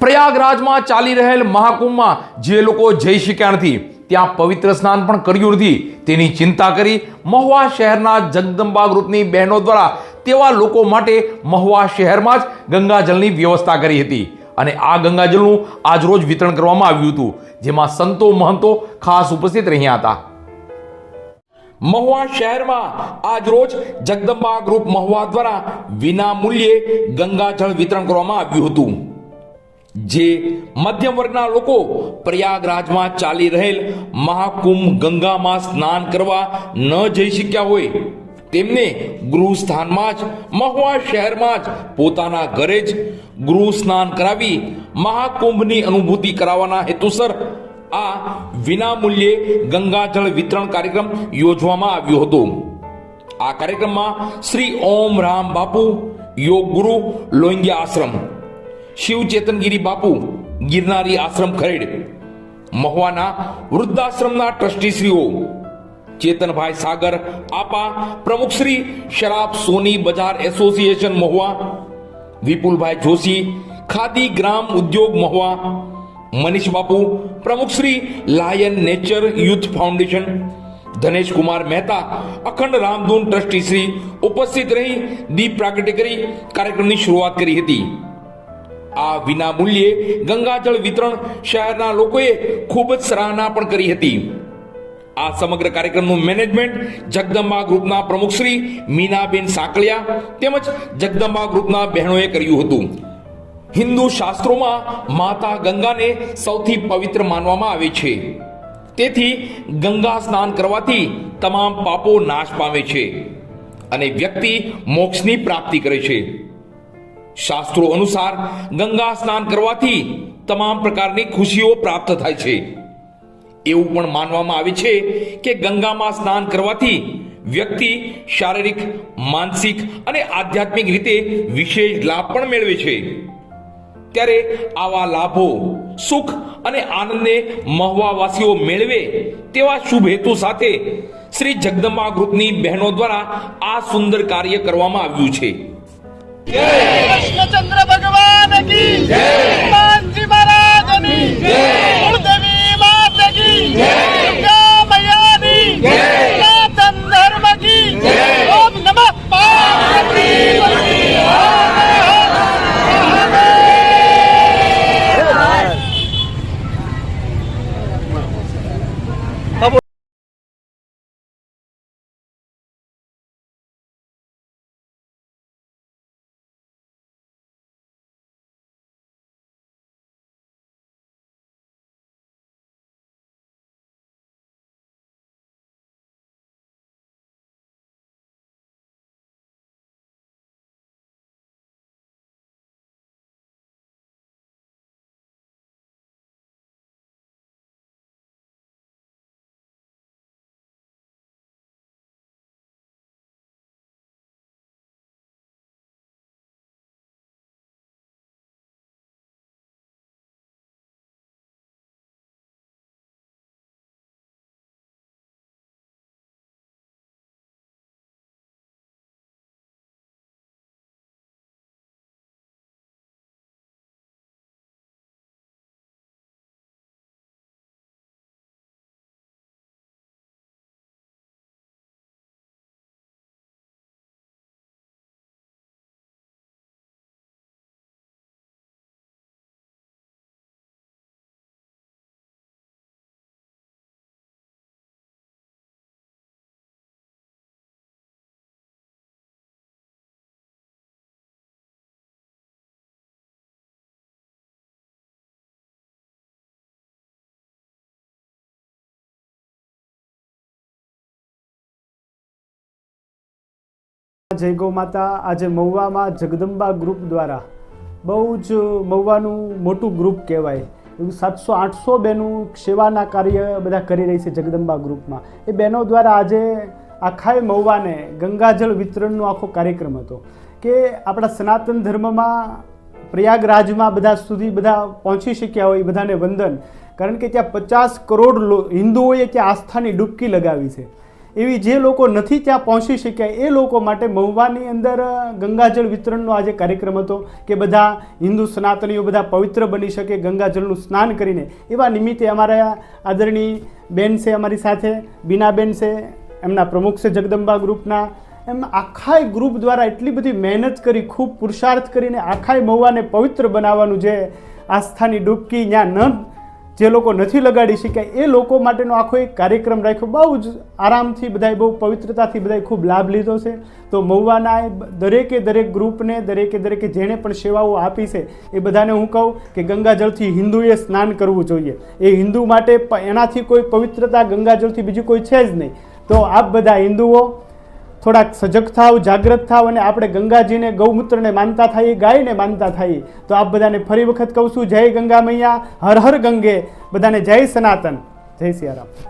પ્રયાગરાજમાં ચાલી રહેલ મહાકુંભમાં જે લોકો જઈ શક્યા નથી, ત્યાં પવિત્ર સ્નાન પણ કર્યું નથી. તેની ચિંતા કરી મહુવા શહેરના જગદંબા ગ્રુપની બહેનો દ્વારા તેવા લોકો માટે મહુવા શહેરમાં જ ગંગાજળની વ્યવસ્થા કરી હતી. અને આ ગંગાજળનું આજરોજ વિતરણ કરવામાં આવ્યું હતું, જેમાં સંતો મહંતો ખાસ ઉપસ્થિત રહ્યા હતા. મહુવા શહેરમાં આજ રોજ જગદંબા ગ્રુપ મહુવા દ્વારા વિના મૂલ્યે ગંગાજળ વિતરણ કરવામાં આવ્યું હતું. જે મધ્યમ વર્ગના લોકો પ્રયાગરાજમાં ચાલી રહેલ મહાકુંભ ગંગામાં સ્નાન કરવા ન જઈ શક્યા હોય, તેમને ગૃહ સ્થાનમાં જ, મહુવા શહેરમાં જ, પોતાના ઘરે જ ગૃહ સ્નાન કરાવી મહાકુંભની અનુભૂતિ કરાવવાના હેતુસર આ વિનામૂલ્યે ગંગાજળ વિતરણ કાર્યક્રમ યોજવામાં આવ્યો હતો. આ કાર્યક્રમમાં શ્રી ઓમ રામ બાપુ, યોગ ગુરુ, લોહિંગ્યા આશ્રમ શિવ ચેતનગીરી બાપુ ગિરનારી આશ્રમ ખરેડ, મહુવાના વૃદ્ધાશ્રમના ટ્રસ્ટીશ્રીઓ, ચેતનભાઈ સાગર, આપા પ્રમુખ શ્રી શરાબ સોની બજાર એસોસિએશન મહુવા, વિપુલભાઈ જોશી, ખાદી ગ્રામ ઉદ્યોગ મહુવા, મનીષ બાપુ, પ્રમુખ Shri lion nature youth foundation, Dhanesh Kumar Mehta, Akhand Ramdhun trustee Shri ઉપસ્થિત રહી દીપ પ્રાગટ્ય કરી કાર્યક્રમની શરૂઆત કરી હતી. આ વિના મૂલ્યે ગંગાજળ વિતરણ શહેરના લોકોએ ખૂબ જ સરાહના પણ કરી હતી. આ સમગ્ર કાર્યક્રમનું મેનેજમેન્ટ જગદંબા ગ્રુપના પ્રમુખ શ્રી મીનાબેન સાંકળિયા તેમજ જગદંબા ગ્રુપના બહેનોએ કર્યું હતું. હિન્દુ શાસ્ત્રોમાં માતા ગંગાને સૌથી પવિત્ર માનવામાં આવે છે. તેથી ગંગા સ્નાન કરવાથી તમામ પાપો નાશ પામે છે અને વ્યક્તિ મોક્ષની પ્રાપ્તિ કરે છે. શાસ્ત્રો અનુસાર ગંગા સ્નાન કરવાથી તમામ પ્રકારની ખુશીઓ પ્રાપ્ત થાય છે. એવું પણ માનવામાં આવે છે કે ગંગામાં સ્નાન કરવાથી વ્યક્તિ શારીરિક, માનસિક અને આધ્યાત્મિક રીતે વિશેષ લાભ પણ મેળવે છે. ત્યારે આવા લાભો, સુખ અને આનંદને મહુવાવાસીઓ મેળવે તેવા શુભ હેતુ સાથે શ્રી જગદંબા ગ્રુપની બહેનો દ્વારા આ સુંદર કાર્ય કરવામાં આવ્યું છે. કૃષ્ણચંદ્ર ભગવાન કી જય ગૌ માતા. આજે મહુવામાં જગદંબા ગ્રુપ દ્વારા બહુ જ મહુવાનું મોટું ગ્રુપ કહેવાય. એવું સાતસો આઠસો બહેનું સેવાના કાર્ય બધા કરી રહી છે જગદંબા ગ્રુપમાં. એ બહેનો દ્વારા આજે આખાય મહુવાને ગંગાજળ વિતરણનો આખો કાર્યક્રમ હતો. કે આપણા સનાતન ધર્મમાં, પ્રયાગરાજમાં બધા સુધી બધા પહોંચી શક્યા હોય બધાને વંદન. કારણ કે ત્યાં પચાસ કરોડ હિન્દુઓએ ત્યાં આસ્થાની ડૂબકી લગાવી છે. એવી જે લોકો નથી ત્યાં પહોંચી શક્યા, એ લોકો માટે મહુવાની અંદર ગંગાજળ વિતરણનો આજે કાર્યક્રમ હતો કે બધા હિન્દુ સનાતનીઓ બધા પવિત્ર બની શકે ગંગાજળનું સ્નાન કરીને. એવા નિમિત્તે અમારા આદરણીય બેન છે અમારી સાથે, બીનાબેન છે, એમના પ્રમુખ છે જગદંબા ગ્રુપના. એમ આખાય ગ્રુપ દ્વારા એટલી બધી મહેનત કરી, ખૂબ પુરુષાર્થ કરીને આખાય મહુવાને પવિત્ર બનાવવાનું જે આસ્થાની ડૂબકી ત્યાં ન જે લોકો નથી લગાડી શક્યા, એ લોકો માટેનો આખો એક કાર્યક્રમ રાખ્યો. બહુ જ આરામથી બધાએ બહુ પવિત્રતાથી બધાએ ખૂબ લાભ લીધો છે. તો મહુવાના દરેકે દરેક ગ્રુપને, દરેકે દરેકે જેણે પણ સેવાઓ આપી છે, એ બધાને હું કહું કે ગંગાજળથી હિન્દુએ સ્નાન કરવું જોઈએ. એ હિન્દુ માટે એનાથી કોઈ પવિત્રતા ગંગાજળથી બીજું કોઈ છે જ નહીં. તો આપ બધા હિન્દુઓ થોડાક સજગ થાવ, જાગ્રત થાવ અને આપણે ગંગાજીને, ગૌમૂત્રને માનતા થઈએ, ગાયને માનતા થઈએ. તો આપ બધાને ફરી વખત કહું છું, જય ગંગા મૈયા, હર હર ગંગે. બધાને જય સનાતન. જય સિયારામ.